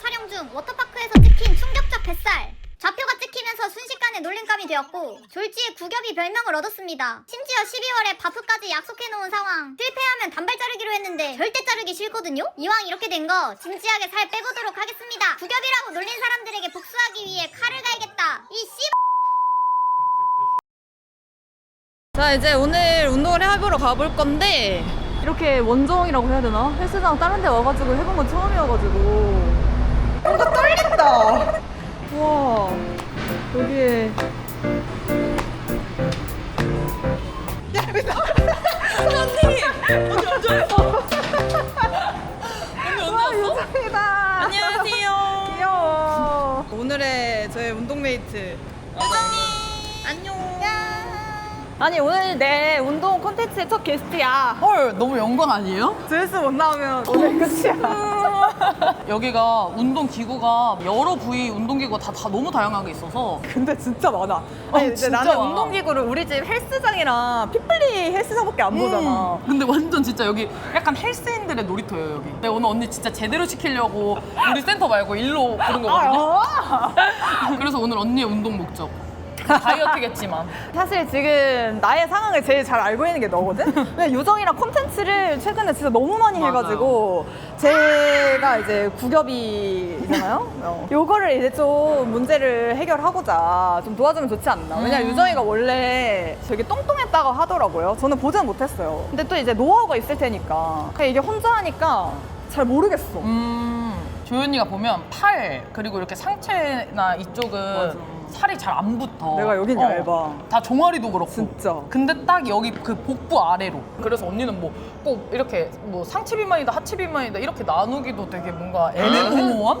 촬영 중 워터파크에서 찍힌 충격적 뱃살. 좌표가 찍히면서 순식간에 놀림감이 되었고 졸지에 구겹이 별명을 얻었습니다. 심지어 12월에 바프까지 약속해놓은 상황. 실패하면 단발 자르기로 했는데 절대 자르기 싫거든요. 이왕 이렇게 된 거 진지하게 살 빼보도록 하겠습니다. 구겹이라고 놀린 사람들에게 복수하기 위해 칼을 갈겠다. 이 씨. 자 이제 오늘 운동을 해보러 가볼 건데 이렇게 원정이라고 해야 되나? 헬스장 다른 데 와가지고 해본 건 처음이어가지고 뭔가 떨린다 우와 여기에 언니! 유정이다 안녕하세요 귀여워 오늘의 저의 운동메이트 안녕. 아니 오늘 내 운동 콘텐츠의 첫 게스트야. 헐 너무 영광 아니에요? 조회수 못 나오면 오늘 끝이야. 여기가 운동 기구가 여러 부위 운동 기구가 다, 다 너무 다양하게 있어서 근데 진짜 많아. 아니 이제 진짜 나는 많아. 운동기구를 우리 집 헬스장이랑 피플리 헬스장밖에 안 보잖아. 음, 근데 완전 진짜 여기 약간 헬스인들의 놀이터예요 여기. 내가 오늘 언니 진짜 제대로 시키려고 우리 센터 말고 일로 부른 거거든요. 아, 그래서 오늘 언니의 운동 목적 다이어트겠지만 사실 지금 나의 상황을 제일 잘 알고 있는 게 너거든? 근데 유정이랑 콘텐츠를 최근에 진짜 너무 많이 맞아요. 해가지고 제가 이제 구겹이잖아요? 어. 요거를 이제 좀 문제를 해결하고자 좀 도와주면 좋지 않나. 왜냐면 음. 유정이가 원래 되게 똥똥했다고 하더라고요. 저는 보지는 못했어요. 근데 또 이제 노하우가 있을 테니까. 그냥 이게 혼자 하니까 잘 모르겠어. 음 조연이가 보면 팔 그리고 이렇게 상체나 이쪽은 맞아. 살이 잘 안 붙어. 내가 여긴 얇아. 다 종아리도 그렇고. 진짜. 근데 딱 여기 그 복부 아래로. 그래서 언니는 뭐 꼭 이렇게 뭐 상체 비만이다 하체 비만이다 이렇게 나누기도 되게 뭔가 애매모호한?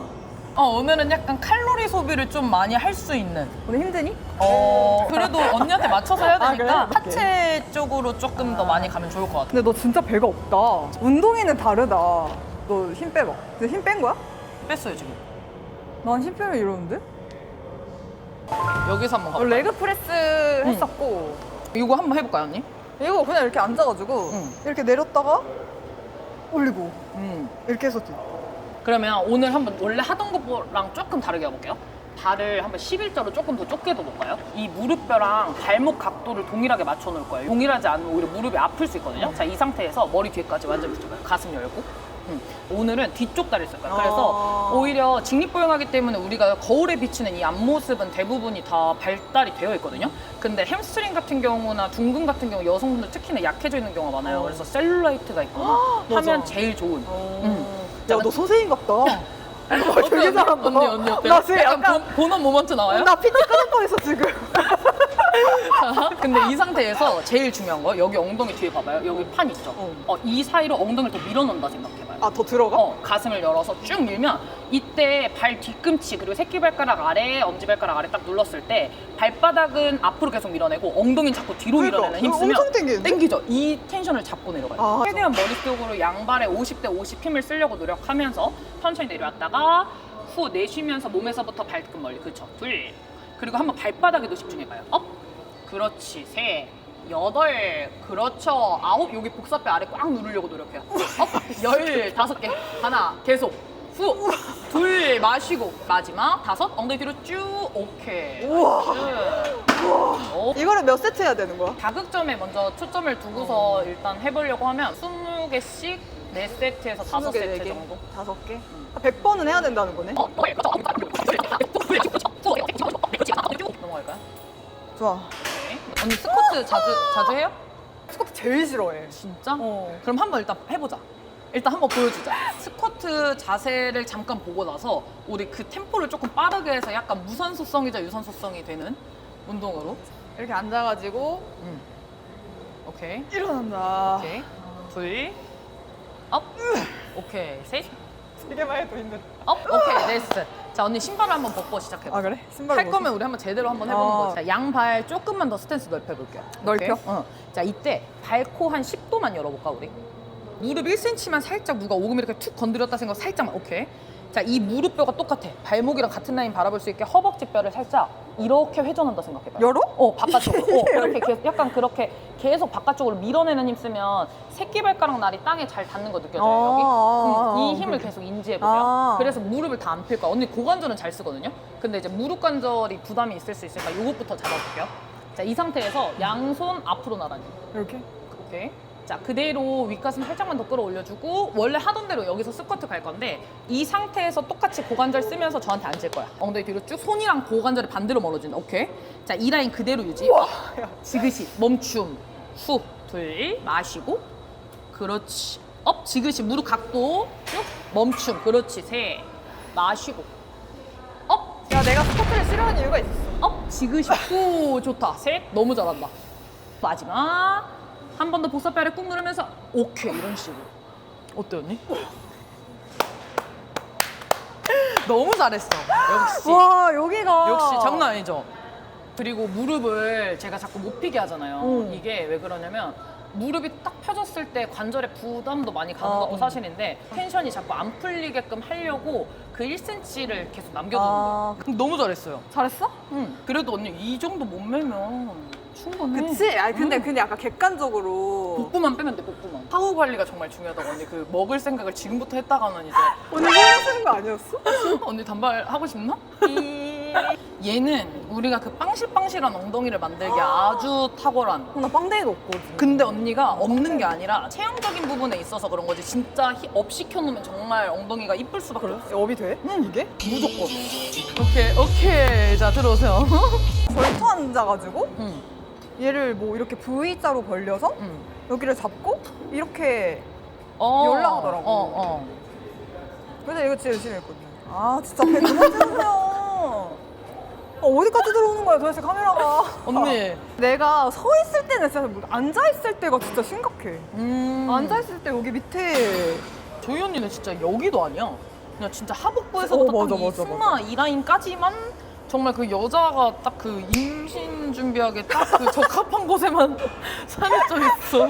어 오늘은 약간 칼로리 소비를 좀 많이 할 수 있는. 오늘 힘드니? 어 그래도 언니한테 맞춰서 해야 아, 되니까 그래? 하체 쪽으로 조금 더 많이 가면 좋을 것 같아. 근데 너 진짜 배가 없다. 운동이는 다르다. 너 힘 빼봐. 근데 힘 뺀 거야? 뺐어요 지금. 난 힘 빼면 이러는데? 여기서 한번 너 가. 레그 프레스 했었고 이거 한번 해볼까요 언니? 이거 그냥 이렇게 앉아가지고 응. 이렇게 내렸다가 올리고 음. 이렇게 했었지. 그러면 오늘 한번 원래 하던 것랑 조금 다르게 해볼게요. 발을 한번 11자로 조금 더 좁게 둬볼까요? 이 무릎뼈랑 발목 각도를 동일하게 맞춰 놓을 거예요. 동일하지 않으면 오히려 무릎이 아플 수 있거든요. 자, 이 상태에서 머리 뒤에까지 완전 붙여봐요. 가슴 열고. 음. 오늘은 뒤쪽 다리를 쓸 거예요. 그래서 아. 오히려 직립보행하기 때문에 우리가 거울에 비치는 이 앞모습은 대부분이 다 발달이 되어 있거든요. 근데 햄스트링 같은 경우나 둔근 같은 경우 여성분들 특히나 약해져 있는 경우가 많아요. 어. 그래서 셀룰라이트가 있거나 맞아. 하면 제일 좋은. 음. 야, 너 소세인 같다. 어때, 되게 언니? 잘한다. 언니 언니 어때? 나 지금 약간 약간- 본- 본업 모먼트 나와요? 나 PT 끊을 뻔했어 지금. 근데 이 상태에서 제일 중요한 거 여기 엉덩이 뒤에 봐봐요 여기 판 있죠? 어. 어, 이 사이로 엉덩이를 더 밀어넣는다 생각해봐요 아 더 들어가? 어, 가슴을 열어서 쭉 밀면 이때 발 뒤꿈치 그리고 새끼발가락 아래 엄지발가락 아래 딱 눌렀을 때 발바닥은 앞으로 계속 밀어내고 엉덩이는 자꾸 뒤로 그러니까, 밀어내는 힘 이거 쓰면 엄청 땡기는데? 땡기죠. 이 텐션을 잡고 내려가요. 아. 최대한 머릿속으로 양발에 50대 50 힘을 쓰려고 노력하면서 천천히 내려왔다가 후 내쉬면서 몸에서부터 발끝 멀리 그쵸. 둘. 그리고 한번 발바닥에도 집중해봐요. 업. 그렇지. 셋 여덟 그렇죠 아홉 여기 복사뼈 아래 꽉 누르려고 노력해요 업 열 다섯 개 하나 계속 후 둘 마시고 마지막 다섯 엉덩이 뒤로 쭉 오케이 우와. 오. 이거를 몇 세트 해야 되는 거야? 자극점에 먼저 초점을 두고서 일단 해보려고 하면 20개씩 4세트에서 5세트 네 개? 정도 다섯 개? 100번은 해야 된다는 거네. 어, 넘어갈까요? 좋아. 네. 언니 스쿼트 자주 자주 해요? 스쿼트 제일 싫어해. 진짜? 어. 그럼 한번 일단 해보자. 일단 한번 보여주자. 스쿼트 자세를 잠깐 보고 나서 우리 그 템포를 조금 빠르게 해서 약간 무산소성이자 유산소성이 되는 운동으로. 이렇게 앉아가지고 음. 오케이. 일어난다. 오케이. 둘. 업. 오케이. 셋. 이게만 해도 힘든. 업. 오케이. 넷스. 자 언니 신발을 한번 벗고 시작해봐. 아 그래? 신발 할 거면 우리 한번 제대로 한번 해보는 아. 거지. 자, 양발 조금만 더 스탠스 넓혀볼게요. 넓혀? 오케이? 어. 자, 이때 발코 한 10도만 열어볼까, 우리? 무릎 1cm만 살짝 누가 오금 이렇게 툭 건드렸다 생각 살짝만. 오케이. 자, 이 무릎뼈가 똑같아. 발목이랑 같은 라인 바라볼 수 있게 허벅지 뼈를 살짝 이렇게 회전한다 생각해봐요. 열어? 어, 바깥쪽으로. 어, 이렇게 계속, 약간 그렇게 계속 바깥쪽으로 밀어내는 힘 쓰면 새끼발가락 날이 땅에 잘 닿는 거 느껴져요, 아, 여기? 아, 아, 음, 이 아, 힘을 그렇게. 계속 인지해보세요. 아. 그래서 무릎을 다 안 필 거야. 언니 고관절은 잘 쓰거든요. 근데 이제 무릎 관절이 부담이 있을 수 있으니까 이것부터 잡아볼게요. 자, 이 상태에서 양손 앞으로 나란히. 이렇게? 오케이. 자, 그대로 윗가슴 살짝만 더 끌어올려주고 원래 하던 대로 여기서 스쿼트 갈 건데 이 상태에서 똑같이 고관절 쓰면서 저한테 앉을 거야. 엉덩이 뒤로 쭉 손이랑 고관절이 반대로 멀어진다. 오케이. 자, 이 라인 그대로 유지. 지그시 멈춤. 후. 둘. 마시고. 그렇지. 업. 지그시 무릎 각도 쭉 멈춤. 그렇지. 셋. 마시고. 업. 야, 내가 스쿼트를 싫어하는 이유가 있었어. 업 지그시 후 좋다 셋 너무 잘한다 마지막 한 번 더 복사뼈를 꾹 누르면서 오케이 이런 식으로 어때 언니? 너무 잘했어 역시 와, 여기가. 역시 장난 아니죠 그리고 무릎을 제가 자꾸 못 피게 하잖아요 응. 이게 왜 그러냐면 무릎이 딱 펴졌을 때 관절에 부담도 많이 가는 아, 것도 응. 사실인데 텐션이 자꾸 안 풀리게끔 하려고 그 1cm를 계속 남겨두는 아. 거예요 너무 잘했어요 잘했어? 응. 그래도 언니 이 정도 몸매면 충분해. 그치? 아니, 근데, 응. 근데 약간 객관적으로. 복부만 빼면 돼, 복부만. 하우 관리가 정말 중요하다고 언니. 그 먹을 생각을 지금부터 했다가는 이제 언니 신경 쓰는 거 아니었어? 언니 단발 하고 싶나? 얘는 우리가 그 빵실빵실한 엉덩이를 만들기 아주 탁월한. 어, 나 빵댕이도 없거든. 근데 언니가 없는 게 아니라 체형적인 부분에 있어서 그런 거지. 진짜 히- 업 시켜놓으면 정말 엉덩이가 이쁠 수밖에 없어. 업이 돼? 응, 이게? 무조건. 오케이, 오케이. 자, 들어오세요. 걸터 앉아가지고 응, 얘를 뭐 이렇게 V자로 벌려서 응. 여기를 잡고 이렇게 어, 연락하더라고. 어, 어. 그래서 이거 진짜 열심히 했거든. 아 진짜 배 그만 찍으세요. 아, 어디까지 들어오는 거야 도대체 카메라가. 언니. 내가 서 있을 때는 진짜 뭐 앉아 있을 때가 진짜 심각해. 음. 앉아 있을 때 여기 밑에 조이 언니는 진짜 여기도 아니야. 그냥 진짜 하복부에서부터 어, 맞아, 딱이 맞아, 승마 이 라인까지만 정말 그 여자가 딱 그 임신 준비하게 딱그 적합한 곳에만 쪄 있어.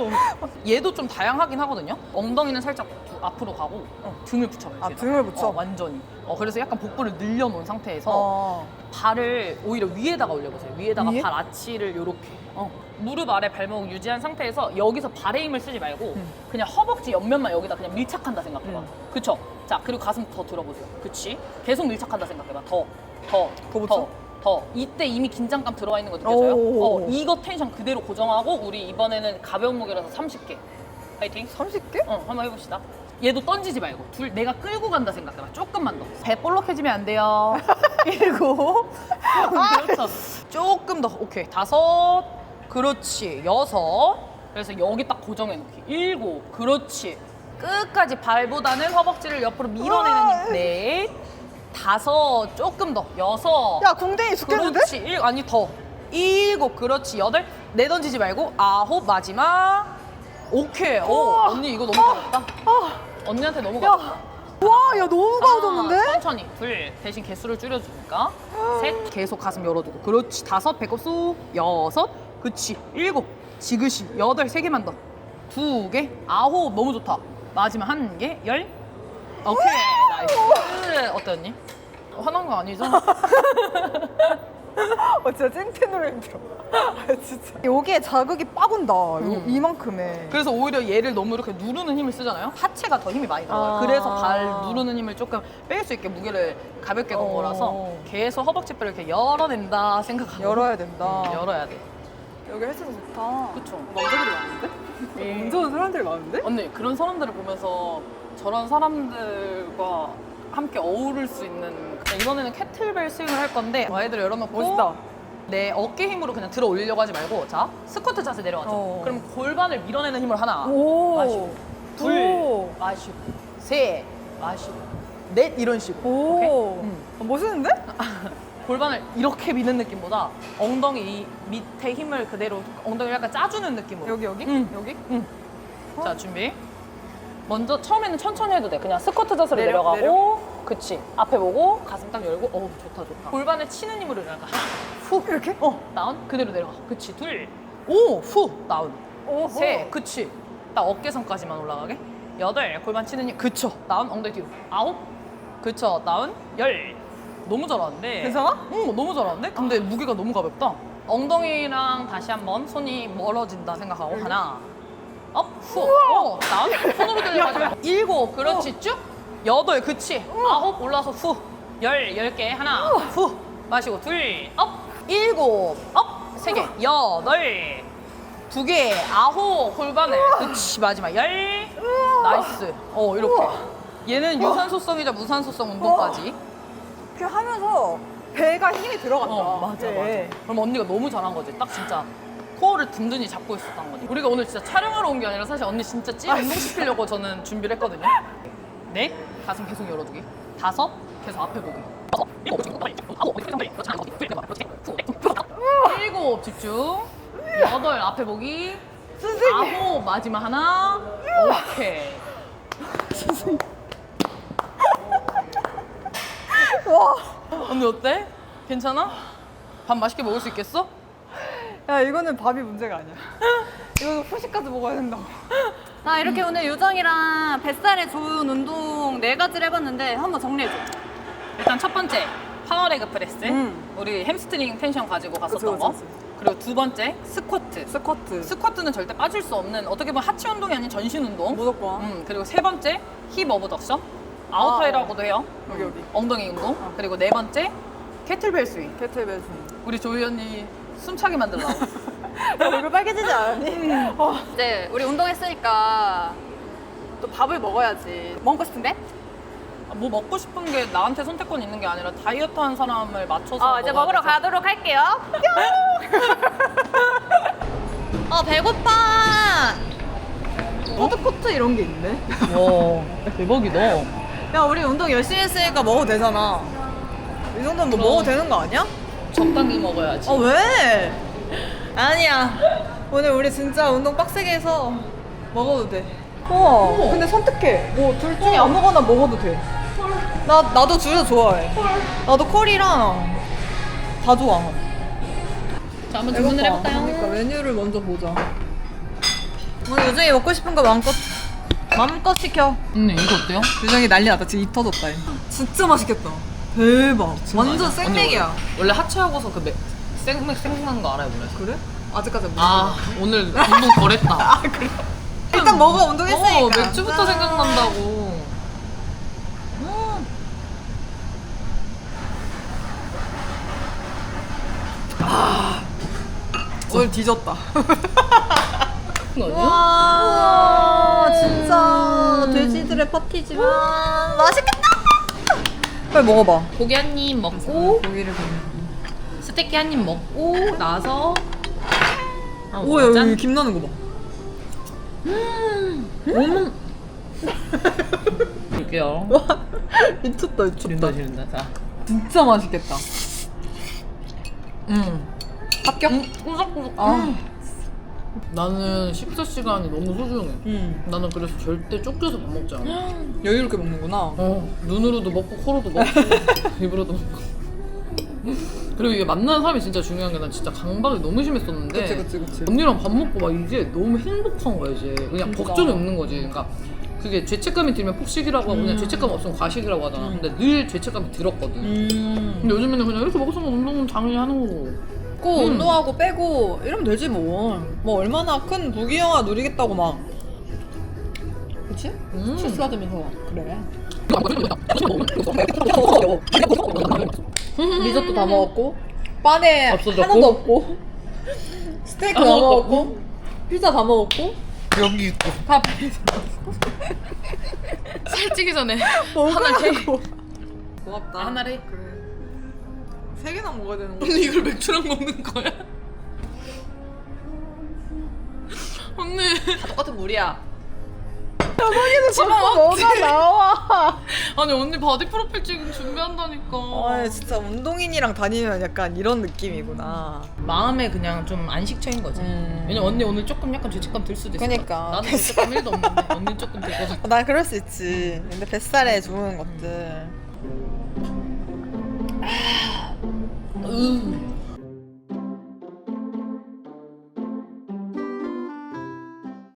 얘도 좀 다양하긴 하거든요. 엉덩이는 살짝 두- 앞으로 가고 어, 등을 붙여봐요. 아, 뒤에다. 등을 붙여? 어, 완전히. 어, 그래서 약간 복부를 늘려놓은 상태에서 어. 발을 오히려 위에다가 올려보세요. 위에다가 위에? 발 아치를 이렇게 어. 무릎 아래 발목 유지한 상태에서 여기서 발에 힘을 쓰지 말고 음. 그냥 허벅지 옆면만 여기다 그냥 밀착한다 생각해봐. 음. 그쵸? 자 그리고 가슴 더 들어보세요. 그치? 계속 밀착한다 생각해봐. 더, 더, 더 붙여? 더, 더. 이때 이미 긴장감 들어와 있는 거 느껴져요? 오. 어, 이거 텐션 그대로 고정하고 우리 이번에는 가벼운 무게라서 30개. 파이팅. 30개? 어, 한번 해봅시다. 얘도 던지지 말고 둘 내가 끌고 간다 생각해봐. 조금만 더. 배 볼록해지면 안 돼요. 일곱. 그렇죠. 조금 더. 오케이. 다섯. 그렇지. 여섯. 그래서 여기 딱 고정해 놓기. 일곱. 그렇지. 끝까지 발보다는 허벅지를 옆으로 밀어내는 힘. 넷. 다섯. 조금 더. 여섯. 야 궁뎅이 죽겠는데? 그렇지. 일, 아니 더. 일곱. 그렇지. 여덟. 내 던지지 말고 아홉. 마지막. 오케이. 오, 우와. 언니 이거 너무 가볍다. 언니한테 너무 야. 가볍다. 와, 야 너무 하나, 가졌는데? 천천히. 둘. 대신 개수를 줄여주니까. 셋. 계속 가슴 열어두고. 그렇지. 다섯. 배꼽 쑥. 여섯. 그치. 일곱. 지그시. 여덟. 세 개만 더. 두 개. 아홉. 너무 좋다. 마지막 한 개. 열. 오케이. 나이스. 언니? 화난 거 아니죠? 어 진짜 찐텐으로 힘들어. 아, 진짜. 여기에 자극이 빡 온다. 요- 음. 이만큼에. 그래서 오히려 얘를 너무 이렇게 누르는 힘을 쓰잖아요. 하체가 더 힘이 많이 들어가요. 아. 그래서 발 누르는 힘을 조금 뺄 수 있게 무게를 가볍게 놓은 어. 거라서 계속 허벅지 뼈를 이렇게 열어낸다 생각하고 열어야 된다. 음, 열어야 돼. 여기 헬스장 좋다. 그쵸. 남자들이 많은데? 음. 운전 사람들이 많은데? 언니 그런 사람들을 보면서 저런 사람들과 함께 어우를 수 있는 이번에는 캐틀벨 스윙을 할 건데 와이드를 열어놓고 멋있다. 내 어깨 힘으로 그냥 들어 올리려고 하지 말고 자 스쿼트 자세 내려가죠. 어. 그럼 골반을 밀어내는 힘을 하나 오. 마시고 둘 오. 마시고 셋 마시고 넷 이런 식으로 오. 오케이? 음. 어, 멋있는데? 골반을 이렇게 미는 느낌보다 엉덩이 이 밑에 힘을 그대로 엉덩이를 약간 짜주는 느낌으로 여기 여기? 응. 여기? 응. 자 준비 먼저 처음에는 천천히 해도 돼 그냥 스쿼트 자세로 내려, 내려가고 그치 앞에 보고 가슴 딱 열고 어우 좋다 좋다 골반을 치는 힘으로 내려가 하나 후 이렇게? 어 다운 그대로 내려가 그치 둘 오후 다운 오. 세, 그치. 딱 어깨선까지만 올라가게. 여덟, 골반 치는 힘. 그쵸. 다운, 엉덩이 뒤로. 아홉, 그쵸 다운 열 너무 잘하는데 괜찮아? 응 너무 잘하는데 근데 무게가 너무 가볍다 엉덩이랑 다시 한번 손이 멀어진다 생각하고 하나 업 후. 어, 다운 손으로 들려가지고. 일곱. 그렇지. 쭉. 여덟. 그치? 아홉. 올라서 후 열. 열 개. 하나. 후. 마시고 둘 업. 일곱. 업 세 개. 여덟. 두 개. 아홉. 골반을 그치. 마지막. 열. 나이스. 어 이렇게. 얘는 유산소성이자 무산소성 운동까지. 이렇게 하면서 배가 힘이 들어간다. 어 맞아 네. 맞아. 그럼 언니가 너무 잘한 거지. 딱 진짜 코어를 든든히 잡고 있었던 거지 우리가 오늘 진짜 촬영하러 온 게 아니라 사실 언니 진짜 찐 운동시키려고 저는 준비를 했거든요 네 가슴 계속 열어두기 다섯 계속 앞에 보기 일곱 집중 여덟 앞에 보기 아홉 마지막 하나 오케이 와. 언니 어때? 괜찮아? 밥 맛있게 먹을 수 있겠어? 야 이거는 밥이 문제가 아니야. 이거 후식까지 먹어야 된다. 자 이렇게 오늘 요정이랑 뱃살에 좋은 운동 네 가지를 해봤는데 한번 정리해줘. 일단 첫 번째 파워레그 프레스 음. 우리 햄스트링 텐션 가지고 갔었던 그쵸, 거 그쵸, 그리고 두 번째 스쿼트 스쿼트. 스쿼트는 절대 빠질 수 없는 어떻게 보면 하체 운동이 아닌 전신 운동 무조건. 음, 그리고 세 번째 힙 어브덕션 아웃타이라고도 해요 여기, 음, 여기. 엉덩이 운동 그리고 네 번째 캐틀벨 스윙 캐틀벨 스윙. 우리 조이 언니 숨차게 만들라고 얼굴 빨개지지 않았니? 어. 이제 우리 운동했으니까 또 밥을 먹어야지. 먹고 싶은데? 뭐 먹고 싶은 게 나한테 선택권 있는 게 아니라 다이어트 한 사람을 맞춰서 어 이제 먹어야 먹으러 돼서. 가도록 할게요. 어 배고파. 푸드코트 이런 게 있네. 와 대박이다 야 우리 운동 열심히 했으니까 먹어도 되잖아. 이 정도면 뭐. 먹어도 되는 거 아니야? 적당히 먹어야지 어 왜? 아니야. 오늘 우리 진짜 운동 빡세게 해서 먹어도 돼. 우와. 근데 선택해. 뭐 둘 중에 아무거나 먹어도 돼. 나 나도 둘다 좋아해. 나도 콜이랑 다 좋아. 자 한번 주문을 배고파. 해볼까요? 그러니까 메뉴를 먼저 보자. 오늘 유정이 먹고 싶은 거 마음껏 마음껏 시켜. 언니 이거 어때요? 유정이 난리 났다. 지금 입 터졌다. 진짜 맛있겠다. 대박. 완전 생맥이야. 원래, 하체하고서 그 매, 생맥 생각나는 거 알아요 원래? 그래? 아직까지 못 아 오늘 운동 덜 했다 일단 먹어 운동했으니까. 어 맥주부터 짠. 생각난다고 오늘 뒤졌다. 와 진짜 돼지들의 파티지만 맛있겠다. 빨리 먹어봐. 고기 한 입 먹고 고기를 보면. 스테이크 한 입 먹고 나서 아, 오 짠. 여기 김 나는 거 봐. 음. 볼게요 와 미쳤다 미쳤다. 지른다 지른다 자 진짜 맛있겠다. 음. 합격? 꾸덕꾸덕 아. 음. 나는 식사 시간이 너무 소중해 음. 나는 그래서 절대 쫓겨서 밥 먹지 않아 여유롭게 먹는구나. 어, 눈으로도 먹고 코로도 먹고 입으로도 먹고 그리고 이게 만나는 사람이 진짜 중요한 게 난 진짜 강박이 너무 심했었는데 그치 그치 그치. 언니랑 밥 먹고 막 이제 너무 행복한 거야 이제 그냥 진짜. 걱정이 없는 거지 그러니까 그게 죄책감이 들면 폭식이라고 하고 그냥 음. 죄책감 없으면 과식이라고 하잖아 음. 근데 늘 죄책감이 들었거든 음. 근데 요즘에는 그냥 이렇게 먹었으면 운동은 당연히 하는 거고 고 음. 운동하고 빼고 이러면 되지 뭐. 뭐 얼마나 큰 부귀영화 누리겠다고 막. 그치? 음. 스트레스 받으면서 그래. 리조또 다 먹었고 빵에 없어졌고. 하나도 없고 스테이크 다 먹었고 피자 다 먹었고 여기 있고 다 살찌기 전에 하나를 해. 고맙다 하나를 해. 그래 세 개나 먹어야 되는 거 언니 이걸 맥주랑 먹는 거야? 언니. 똑같은 물이야. 집어 뭐가 나와? 아니 언니 바디 프로필 찍은 준비한다니까. 아 진짜 운동인이랑 다니면 약간 이런 느낌이구나. 마음에 그냥 좀 안식처인 거지. 음. 왜냐면 언니 오늘 조금 약간 죄책감 들 수도 있어 그니까. 나는 죄책감 1도 없는데 언니 조금 들거든 난 그럴 수 있지. 근데 뱃살에 좋은 것들 음.